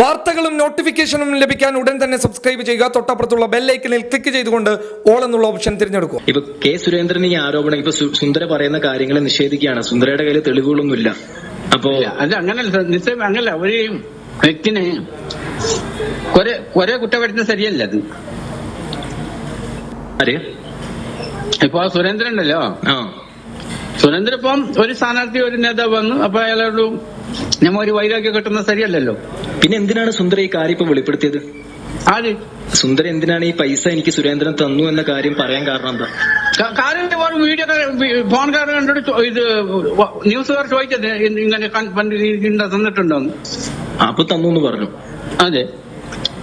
വാർത്തകളും നോട്ടിഫിക്കേഷനും ലഭിക്കാൻ ഉടൻ തന്നെ സബ്സ്ക്രൈബ് ചെയ്യുക. തൊട്ടപ്പുറത്തുള്ള ബെല്ലൈക്കനിൽ ക്ലിക്ക് ചെയ്തുകൊണ്ട് ഓൾ എന്നുള്ള ഓപ്ഷൻ തിരഞ്ഞെടുക്കുക ഇപ്പൊ കെ സുരേന്ദ്രൻ ഈ ആരോപണം ഇപ്പൊ സുന്ദര പറയുന്ന കാര്യങ്ങളെ നിഷേധിക്കുകയാണ്. സുന്ദരയുടെ കയ്യിൽ തെളിവുകളൊന്നുമില്ല. അപ്പോ ഇല്ല, അല്ല അങ്ങനല്ല നിശ്ചയം അങ്ങനല്ല. ഒരു വ്യക്തിനെ കൊറേ കൊറേ കുറ്റപ്പെടുത്തുന്നത് ശരിയല്ല അത്. ആര്? ഇപ്പൊ ആ സുരേന്ദ്രൻ ഉണ്ടല്ലോ. ആ. സുരേന്ദ്രൻ ഇപ്പം ഒരു സ്ഥാനാർത്ഥി ഒരു നേതാവ് വന്നു. അപ്പൊ അയാളോട് നമ്മ ഒരു വൈരാഗ്യം കിട്ടുന്നത് ശരിയല്ലല്ലോ പിന്നെ എന്തിനാണ് സുന്ദര ഈ കാര്യം ഇപ്പൊ വെളിപ്പെടുത്തിയത്? ആര്? സുന്ദര എന്തിനാണ് ഈ പൈസ എനിക്ക് സുരേന്ദ്രൻ തന്നു എന്ന കാര്യം പറയാൻ കാരണം എന്താ? കാര്യം വീഡിയോ കാരണം കണ്ടിട്ട് ഇത് ന്യൂസുകാർ ചോദിച്ചത് ഇങ്ങനെ തന്നിട്ടുണ്ടോ പണ്ട് അപ്പൊ തന്നു എന്ന് പറഞ്ഞു. അതെ.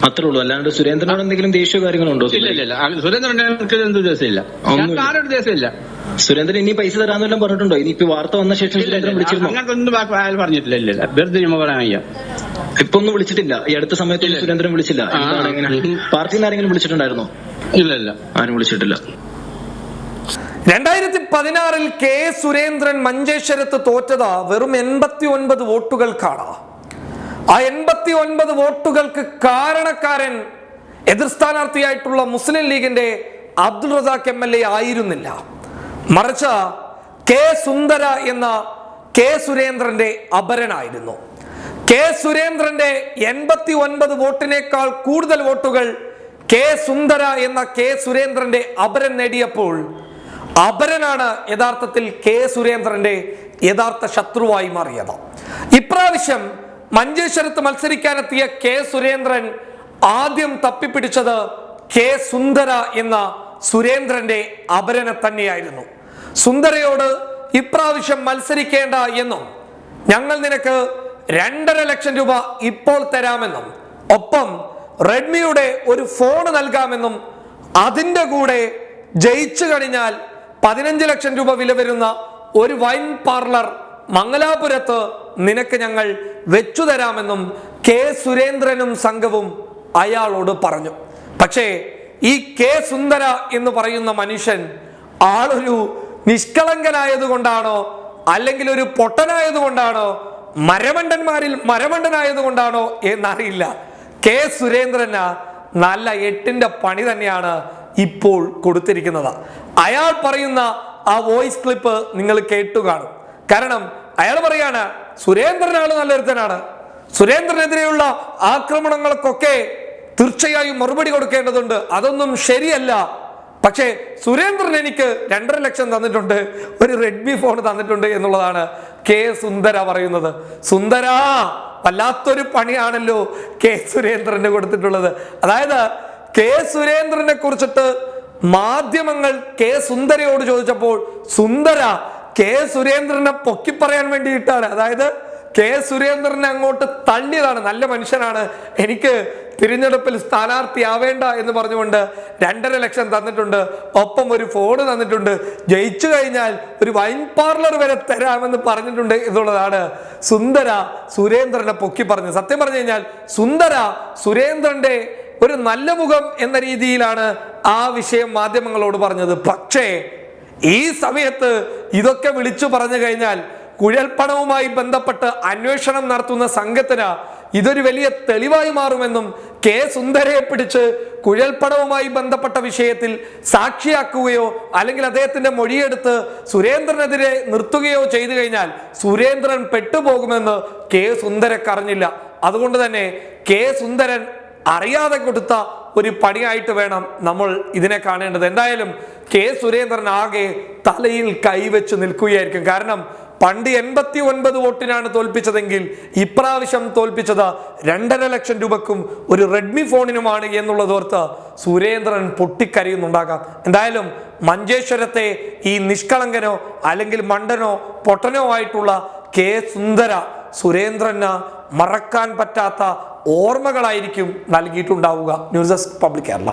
അത്രേ ഉള്ളൂ. അല്ലാണ്ട് സുരേന്ദ്രനോട് എന്തെങ്കിലും ദേഷ്യ കാര്യങ്ങളുണ്ടോ ഇല്ല ഇല്ല സുരേന്ദ്രൻ എന്ത് ദേശമില്ല. ആരോട് ദേശമില്ല സുരേന്ദ്രൻ ഇനി പൈസ തരാന്നെല്ലാം പറഞ്ഞിട്ടുണ്ടോ? ഇനി ഇപ്പൊ വാർത്ത വന്ന ശേഷം സുരേന്ദ്രൻ വിളിച്ചിരുന്നു? അങ്ങനത്തെ ഒന്നും അയാൾ പറഞ്ഞിട്ടില്ല ഇല്ല. വെറുതെ ഞമ്മ പറയാൻ വയ്യ ഇപ്പൊ ഒന്നും വിളിച്ചിട്ടില്ല. ഈ അടുത്ത സമയത്ത്. സുരേന്ദ്രൻ വിളിച്ചില്ല. എന്താണ് എങ്ങനെ. പാർട്ടിയിൽ നിന്ന് ആരെങ്കിലും വിളിച്ചിട്ടുണ്ടായിരുന്നോ? ഇല്ല ഇല്ല. ആരും വിളിച്ചിട്ടില്ല. രണ്ടായിരത്തി പതിനാറിൽ കെ. സുരേന്ദ്രൻ മഞ്ചേശ്വരത്ത് തോറ്റത് വെറും എൺപത്തി ഒൻപത് വോട്ടുകൾക്കാണ്. ആ എൺപത്തി ഒൻപത് വോട്ടുകൾക്ക് കാരണക്കാരൻ എതിർ സ്ഥാനാർത്ഥിയായിട്ടുള്ള മുസ്ലിം ലീഗിന്റെ Abdul Razak M L A ആയിരുന്നില്ല. മറിച്ച് കെ സുന്ദര എന്ന കെ സുരേന്ദ്രന്റെ അപരനായിരുന്നു. കെ സുരേന്ദ്രന്റെ എൺപത്തി ഒൻപത് വോട്ടിനേക്കാൾ കൂടുതൽ വോട്ടുകൾ കെ സുന്ദര എന്ന കെ സുരേന്ദ്രന്റെ അപരൻ നേടിയപ്പോൾ അപരനാണ് യഥാർത്ഥത്തിൽ കെ സുരേന്ദ്രന്റെ യഥാർത്ഥ ശത്രുവായി മാറിയത്. ഇപ്രാവശ്യം മഞ്ചേശ്വരത്ത് മത്സരിക്കാനെത്തിയ കെ സുരേന്ദ്രൻ ആദ്യം തപ്പിപ്പിടിച്ചത് കെ സുന്ദര എന്ന സുരേന്ദ്രന്റെ അപരനെ തന്നെയായിരുന്നു. സുന്ദരയോട് ഇപ്രാവശ്യം മത്സരിക്കേണ്ട എന്നും ഞങ്ങൾ നിനക്ക് രണ്ടര ലക്ഷം രൂപ ഇപ്പോൾ തരാമെന്നും ഒപ്പം റെഡ്മിയുടെ ഒരു ഫോൺ നൽകാമെന്നും അതിന്റെ കൂടെ ജയിച്ചു കഴിഞ്ഞാൽ പതിനഞ്ച് ലക്ഷം രൂപ വില വരുന്ന ഒരു വൈൻ പാർലർ മംഗലാപുരത്ത് നിനക്ക് ഞങ്ങൾ വെച്ചു തരാമെന്നും കെ സുരേന്ദ്രനും സംഘവും അയാളോട് പറഞ്ഞു. പക്ഷേ ഈ കെ സുന്ദര എന്ന് പറയുന്ന മനുഷ്യൻ ആളൊരു നിഷ്കളങ്കനായതുകൊണ്ടാണോ? അല്ലെങ്കിൽ ഒരു പൊട്ടനായതുകൊണ്ടാണോ? മരമണ്ടന്മാരിൽ മരമണ്ടനായതുകൊണ്ടാണോ എന്നറിയില്ല. കെ സുരേന്ദ്രന് നല്ല എട്ടിന്റെ പണി തന്നെയാണ് ഇപ്പോൾ കൊടുത്തിരിക്കുന്നത്. അയാൾ പറയുന്ന ആ വോയിസ് ക്ലിപ്പ് നിങ്ങൾ കേട്ടു കാണും. കാരണം അയാൾ പറയാണ് സുരേന്ദ്രനാണ് നല്ലൊരുത്തനാണ് സുരേന്ദ്രനെതിരെയുള്ള ആക്രമണങ്ങൾക്കൊക്കെ തീർച്ചയായും മറുപടി കൊടുക്കേണ്ടതുണ്ട്. അതൊന്നും ശരിയല്ല. പക്ഷേ സുരേന്ദ്രൻ എനിക്ക് രണ്ടര ലക്ഷം തന്നിട്ടുണ്ട് ഒരു റെഡ്മി ഫോൺ തന്നിട്ടുണ്ട് എന്നുള്ളതാണ് കെ സുന്ദര പറയുന്നത്. സുന്ദര വല്ലാത്തൊരു പണിയാണല്ലോ കെ സുരേന്ദ്രന് കൊടുത്തിട്ടുള്ളത്. അതായത് കെ സുരേന്ദ്രനെ കുറിച്ചിട്ട് മാധ്യമങ്ങൾ കെ സുന്ദരയോട് ചോദിച്ചപ്പോൾ സുന്ദര കെ സുരേന്ദ്രനെ പൊക്കി പറയാൻ വേണ്ടിയിട്ടാണ്. അതായത് കെ സുരേന്ദ്രനെ അങ്ങോട്ട് തള്ളിയതാണ് നല്ല മനുഷ്യനാണ്. എനിക്ക് തിരഞ്ഞെടുപ്പിൽ സ്ഥാനാർത്ഥിയാവേണ്ട എന്ന് പറഞ്ഞുകൊണ്ട് രണ്ടര ലക്ഷം തന്നിട്ടുണ്ട്. ഒപ്പം ഒരു ഫോൺ തന്നിട്ടുണ്ട്. ജയിച്ചു കഴിഞ്ഞാൽ ഒരു വൈൻ പാർലർ വരെ തരാമെന്ന് പറഞ്ഞിട്ടുണ്ട് എന്നുള്ളതാണ് സുന്ദര സുരേന്ദ്രനെ പൊക്കി പറഞ്ഞത്. സത്യം പറഞ്ഞു കഴിഞ്ഞാൽ സുന്ദര സുരേന്ദ്രന്റെ ഒരു നല്ല മുഖം എന്ന രീതിയിലാണ് ആ വിഷയം മാധ്യമങ്ങളോട് പറഞ്ഞത്. പക്ഷേ ഈ സമയത്ത് ഇതൊക്കെ വിളിച്ചു പറഞ്ഞു കഴിഞ്ഞാൽ കുഴൽപ്പണവുമായി ബന്ധപ്പെട്ട് അന്വേഷണം നടത്തുന്ന സംഘത്തിന് ഇതൊരു വലിയ തെളിവായി മാറുമെന്നും കെ സുന്ദരയെ പിടിച്ച് കുഴൽപ്പണവുമായി ബന്ധപ്പെട്ട വിഷയത്തിൽ സാക്ഷിയാക്കുകയോ അല്ലെങ്കിൽ അദ്ദേഹത്തിന്റെ മൊഴിയെടുത്ത് സുരേന്ദ്രനെതിരെ നിർത്തുകയോ ചെയ്തു കഴിഞ്ഞാൽ സുരേന്ദ്രൻ പെട്ടുപോകുമെന്ന് കെ സുന്ദരക്കറിഞ്ഞില്ല അതുകൊണ്ട് തന്നെ കെ സുന്ദരൻ അറിയാതെ കൊടുത്ത ഒരു പണിയായിട്ട് വേണം നമ്മൾ ഇതിനെ കാണേണ്ടത്. എന്തായാലും കെ സുരേന്ദ്രൻ ആകെ തലയിൽ കൈവച്ച് നിൽക്കുകയായിരിക്കും. കാരണം പണ്ട് എൺപത്തി ഒൻപത് വോട്ടിനാണ് തോൽപ്പിച്ചതെങ്കിൽ ഇപ്രാവശ്യം തോൽപ്പിച്ചത് രണ്ടര ലക്ഷം രൂപക്കും ഒരു റെഡ്മി ഫോണിനുമാണ് എന്നുള്ളതോർത്ത് സുരേന്ദ്രൻ പൊട്ടിക്കരയുന്നുണ്ടാകാം. എന്തായാലും മഞ്ചേശ്വരത്തെ ഈ നിഷ്കളങ്കനോ അല്ലെങ്കിൽ മണ്ടനോ പൊട്ടനോ ആയിട്ടുള്ള കെ സുന്ദര സുരേന്ദ്രന് മറക്കാൻ പറ്റാത്ത ഓർമ്മകളായിരിക്കും നൽകിയിട്ടുണ്ടാവുക. News desk public Kerala.